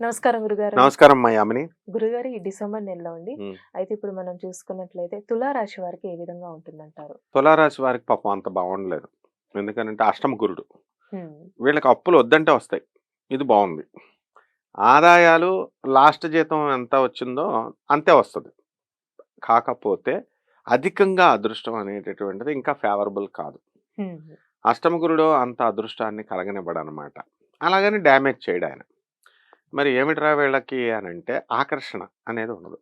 నమస్కారం గురుగారు. నమస్కారం అమ్మా యామిని. గురుగారు ఈ డిసెంబర్ నెలలో ఉమ్. అయితే ఇప్పుడు మనం చూసుకున్నట్లయితే తులా రాశి వారికి ఏ విధంగా ఉంటుందంటారు? తులారాశి వారికి పాపం అంత బాగుండలేదు. ఎందుకంటే అష్టమ గురుడు. వీళ్ళకి అప్పులు వద్దంటే వస్తాయి. ఇది బాగుంది. ఆదాయాలు లాస్ట్ జీతం ఎంత వచ్చిందో అంతే వస్తుంది. కాకపోతే అధికంగా అదృష్టం అనేటటువంటిది ఇంకా ఫేవరబుల్ కాదు. అష్టమ గురుడు అంత అదృష్టాన్ని కలగనివ్వడనమాట అలాగని డ్యామేజ్ చేయడు ఆయన మరి ఏమిట్రా వీళ్ళకి అని అంటే ఆకర్షణ అనేది ఉండదు.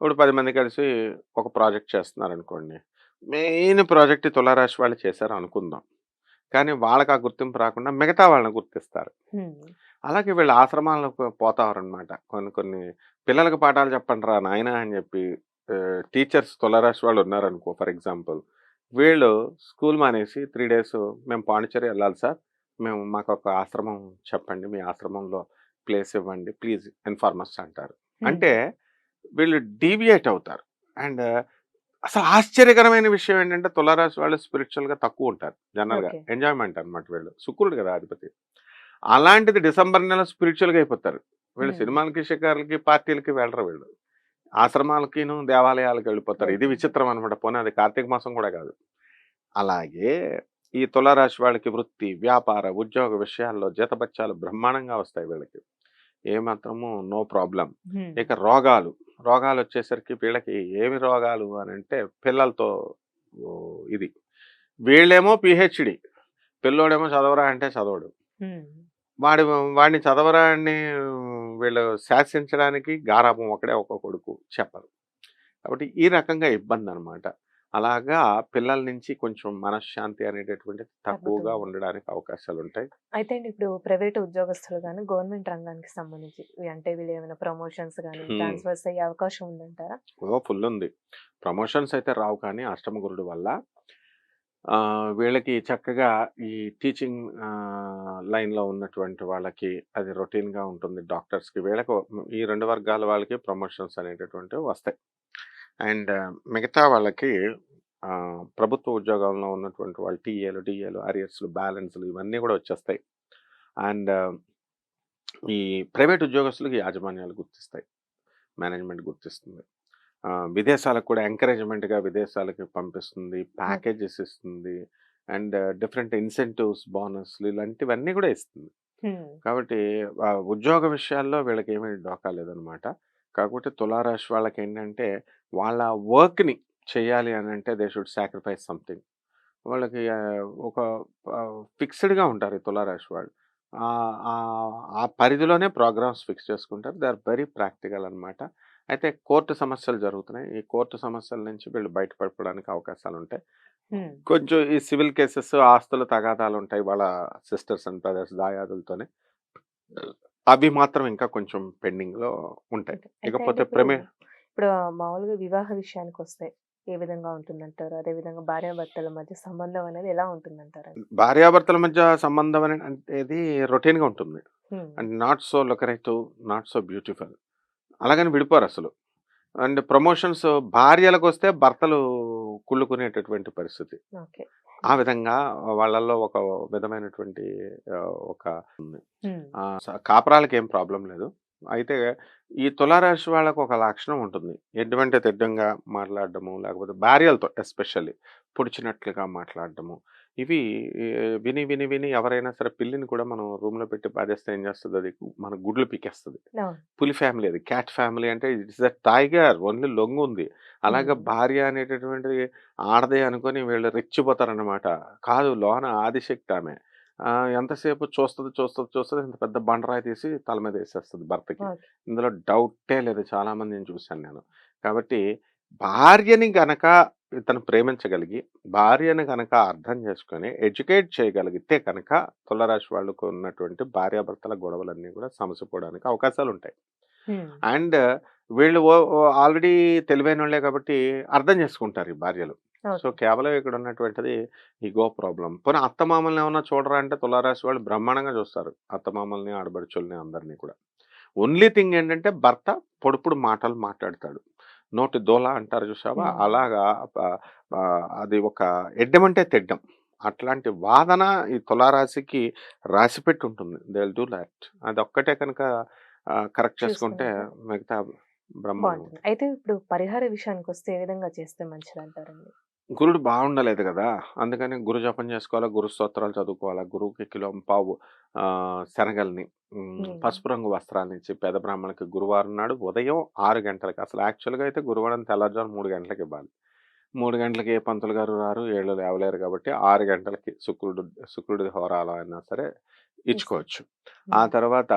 ఇప్పుడు పది మంది కలిసి ఒక ప్రాజెక్ట్ చేస్తున్నారు అనుకోండి మెయిన్ ప్రాజెక్ట్ తులారాశి వాళ్ళు చేశారు అనుకుందాం. కానీ వాళ్ళకి ఆ గుర్తింపు రాకుండా మిగతా వాళ్ళని గుర్తిస్తారు. అలాగే వీళ్ళు ఆశ్రమాలకు పోతారనమాట కొన్ని కొన్ని పిల్లలకు పాఠాలు చెప్పండి రా నాయన అని చెప్పి టీచర్స్ తులారాశి వాళ్ళు ఉన్నారనుకో ఫర్ ఎగ్జాంపుల్ వీళ్ళు స్కూల్ మానేసి త్రీ డేస్ మేము పాండిచేరి వెళ్ళాలి సార్ మేము మాకు ఒక ఆశ్రమం చెప్పండి మీ ఆశ్రమంలో ప్లేస్ ఇవ్వండి ప్లీజ్ ఇన్ఫార్మర్స్ అంటారు. అంటే వీళ్ళు డీవియేట్ అవుతారు. అండ్ అసలు ఆశ్చర్యకరమైన విషయం ఏంటంటే తులారాశి వాళ్ళు స్పిరిచువల్గా తక్కువ ఉంటారు జనరల్గా Okay. ఎంజాయ్మెంట్ అన్నమాట వీళ్ళు. శుక్రుడు కదా అధిపతి. అలాంటిది డిసెంబర్ నెల స్పిరిచువల్గా అయిపోతారు. వీళ్ళు. సినిమాలకి షికార్లకి పార్టీలకి వెళ్ళరు వీళ్ళు. ఆశ్రమాలకిను దేవాలయాలకు వెళ్ళిపోతారు. ఇది. విచిత్రం అనమాట పోనీ అది కార్తీక మాసం కూడా కాదు. అలాగే ఈ తులారాశి వాళ్ళకి వృత్తి వ్యాపార ఉద్యోగ విషయాల్లో జీతబత్యాలు బ్రహ్మాండంగా వస్తాయి వీళ్ళకి. ఏమాత్రము నో ప్రాబ్లం. ఇక రోగాలు రోగాలు వచ్చేసరికి వీళ్ళకి ఏమి రోగాలు అని అంటే పిల్లలతో ఇది. వీళ్ళేమో పిహెచ్డి పిల్లోడేమో చదవరా అంటే చదవడు. వాడి వాడిని చదవరా అని వీళ్ళు శాసించడానికి గారాబం ఒకడే ఒక కొడుకు చెప్పరు. కాబట్టి ఈ రకంగా ఇబ్బంది అనమాట అలాగా పిల్లల నుంచి కొంచెం మనశ్శాంతి అనేటటువంటిది తక్కువగా. ఉండడానికి అవకాశాలు ఉంటాయి అయితే ఇప్పుడు ప్రైవేట్ ఉద్యోగస్తులు కానీ గవర్నమెంట్ రంగానికి సంబంధించి అంటే వీళ్ళు ఏమైనా ప్రమోషన్స్ కానీ. ట్రాన్స్ఫర్స్ అయ్యే అవకాశం ఉందంటారా? ఓ ఫుల్ ఉంది ప్రమోషన్స్ అయితే రావు కానీ అష్టమ గురుడు వల్ల ఆ, వీళ్ళకి చక్కగా ఈ టీచింగ్ లైన్లో ఉన్నటువంటి వాళ్ళకి అది రొటీన్గా ఉంటుంది. డాక్టర్స్కి వీళ్ళకి ఈ రెండు వర్గాల వాళ్ళకి ప్రమోషన్స్ అనేటటువంటివి వస్తాయి. అండ్ మిగతా వాళ్ళకి ఆ, ప్రభుత్వ ఉద్యోగంలో ఉన్నటువంటి వాళ్ళు టీఏలు డిఏలు అరియర్స్లు బ్యాలెన్స్లు ఇవన్నీ కూడా వచ్చేస్తాయి. అండ్ ఈ ప్రైవేట్ ఉద్యోగస్తులకి యాజమాన్యాలు గుర్తిస్తాయి. మేనేజ్మెంట్ గుర్తిస్తుంది. ఆ, విదేశాలకు కూడా ఎంకరేజ్మెంట్గా విదేశాలకి పంపిస్తుంది ప్యాకేజెస్ ఇస్తుంది అండ్ డిఫరెంట్ ఇన్సెంటివ్స్ బోనస్లు ఇలాంటివన్నీ కూడా ఇస్తుంది. హ్మ్. కాబట్టి ఆ ఉద్యోగ విషయాల్లో వీళ్ళకి ఏమీ డోకా లేదనమాట. కాకపోతే తులారాశి వాళ్ళకి ఏంటంటే వాళ్ళ వర్క్ని చేయాలి అని అంటే దే షుడ్ సాక్రిఫైస్ సంథింగ్. వాళ్ళకి ఒక ఫిక్స్డ్గా ఉంటారు ఈ తులారాశి వాళ్ళు. ఆ- పరిధిలోనే ప్రోగ్రామ్స్ ఫిక్స్ చేసుకుంటారు. దే ఆర్ వెరీ ప్రాక్టికల్ అన్నమాట. అయితే కోర్టు సమస్యలు జరుగుతున్నాయి. ఈ కోర్టు సమస్యల నుంచి వీళ్ళు బయటపడడానికి అవకాశాలు ఉంటాయి. కొంచెం ఈ సివిల్ కేసెస్ ఆస్తుల తగాదాలు ఉంటాయి వాళ్ళ సిస్టర్స్ అండ్ బ్రదర్స్ దాయాదులతోనే. అవి మాత్రం ఇంకా కొంచెం పెండింగ్లో ఉంటాయి. ఇకపోతే ప్రమే ఇప్పుడు మామూలుగా వివాహ విషయానికి వస్తే ఏ విధంగా ఉంటుందంటారు? అదే విధంగా భార్యాభర్తల మధ్య సంబంధం అనేది ఎలా ఉంటుందంటారు భార్యాభర్తల మధ్య సంబంధం అనే అనేది రొటీన్గా ఉంటుంది. And not so lucrative not so beautiful. అలాగని విడిపోరు అసలు. అండ్ ప్రమోషన్స్ భార్యలకు వస్తే భర్తలు కుళ్ళుకునేటటువంటి పరిస్థితి. ఆ విధంగా వాళ్ళల్లో ఒక విధమైనటువంటి ఒక కాపరాలకి ఏం ప్రాబ్లం లేదు. అయితే ఈ తులారాశి వాళ్ళకు ఒక లక్షణం ఉంటుంది. ఎటువంటి తెడ్డంగా మాట్లాడడము లేకపోతే భార్యలతో ఎస్పెషల్లీ పొడిచినట్లుగా మాట్లాడడము. ఇవి విని విని విని ఎవరైనా సరే పిల్లిని కూడా మనం రూమ్లో పెట్టి బాధేస్తే ఏం చేస్తుంది? అది మన గుడ్లు పీకేస్తుంది. పులి ఫ్యామిలీ అది. క్యాట్ ఫ్యామిలీ అంటే ఇట్స్ ద టైగర్ ఓన్లీ లొంగు ఉంది. అలాగే. భార్య అనేటటువంటిది ఆడదే అనుకొని వీళ్ళు రెచ్చిపోతారన్నమాట. కాదు లోన ఆదిశక్తి ఆమె. ఎంతసేపు చూస్తుంది చూస్తుంది చూస్తుంది ఇంత పెద్ద బండరాయి తీసి తల మీద వేసేస్తుంది భర్తకి. ఇందులో డౌటే లేదు. చాలా మందిని చూశాను నేను. కాబట్టి భార్యని గనక ఇతను ప్రేమించగలిగి భార్యని గనక అర్థం చేసుకొని ఎడ్యుకేట్ చేయగలిగితే కనుక తులరాశి వాళ్ళకు ఉన్నటువంటి భార్యాభర్తల గొడవలన్నీ కూడా సమసిపోవడానికి అవకాశాలు ఉంటాయి. అండ్ వీళ్ళు ఆల్రెడీ తెలివైన వాళ్ళే కాబట్టి అర్థం చేసుకుంటారు ఈ భార్యలు. సో. కేవలం ఇక్కడ ఉన్నటువంటిది ఈగో ప్రాబ్లం పోనీ అత్తమామల్ని ఏమన్నా చూడరా అంటే తులారాశి వాళ్ళు బ్రహ్మాండంగా చూస్తారు. అత్తమామల్ని ఆడబడుచుల్ని అందరినీ కూడా. ఓన్లీ థింగ్ ఏంటంటే భర్త పొడుపుడు మాటలు మాట్లాడతాడు. నోటి దోల అంటారు చూసావా. అలాగా అది ఒక ఎడ్డమంటే తెడ్డం. అట్లాంటి వాదన ఈ తులారాశికి రాసిపెట్టి ఉంటుంది దే విల్ డూ దాట్ అది ఒక్కటే కనుక కరెక్ట్ చేసుకుంటే మిగతా బ్రహ్మాండం అయితే ఇప్పుడు పరిహార విషయానికి వస్తే ఏ విధంగా చేస్తే మంచిది అంటారండి గురుడు బాగుండలేదు కదా! అందుకని గురు జపం చేసుకోవాలా గురు స్తోత్రాలు చదువుకోవాలా? గురువుకి కిలో పావు శనగల్ని. పసుపు రంగు వస్త్రాన్ని ఇచ్చి పేద బ్రాహ్మణులకి గురువారం నాడు ఉదయం ఆరు గంటలకి అసలు యాక్చువల్గా అయితే గురువారం తెల్లారుజాము మూడు గంటలకి ఇవ్వాలి. మూడు గంటలకి ఏ పంతులు గారు రారు? ఏళ్ళు లేవలేరు కాబట్టి ఆరు గంటలకి శుక్రుడు శుక్రుడి హోరాలో అయినా సరే ఇచ్చుకోవచ్చు. ఆ. తర్వాత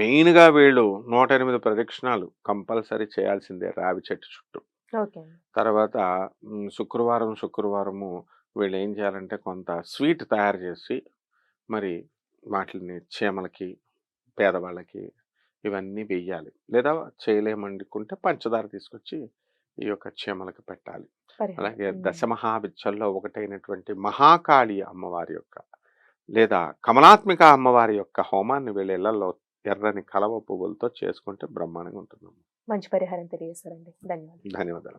మెయిన్గా వీళ్ళు నూట ఎనిమిది ప్రదక్షిణాలు కంపల్సరీ చేయాల్సిందే రావి చెట్టు చుట్టూ. తర్వాత శుక్రవారం శుక్రవారము వీళ్ళు ఏం చేయాలంటే కొంత స్వీట్ తయారు చేసి మరి వాటిని చీమలకి పేదవాళ్ళకి ఇవన్నీ వెయ్యాలి. లేదా చేయలేమనుకుంటే పంచదార తీసుకొచ్చి ఈ యొక్క చీమలకి పెట్టాలి. అలాగే. దశమహావిద్యల్లో ఒకటైనటువంటి మహాకాళి అమ్మవారి యొక్క లేదా కమలాత్మిక అమ్మవారి యొక్క హోమాన్ని వీళ్ళ ఇళ్ళలో ఎర్రని కలవ పువ్వులతో చేసుకుంటే బ్రహ్మాండంగా ఉంటుందమ్మా. మంచి పరిహారం తెలియజేస్తారండి ధన్యవాదాలు. ధన్యవాదాలు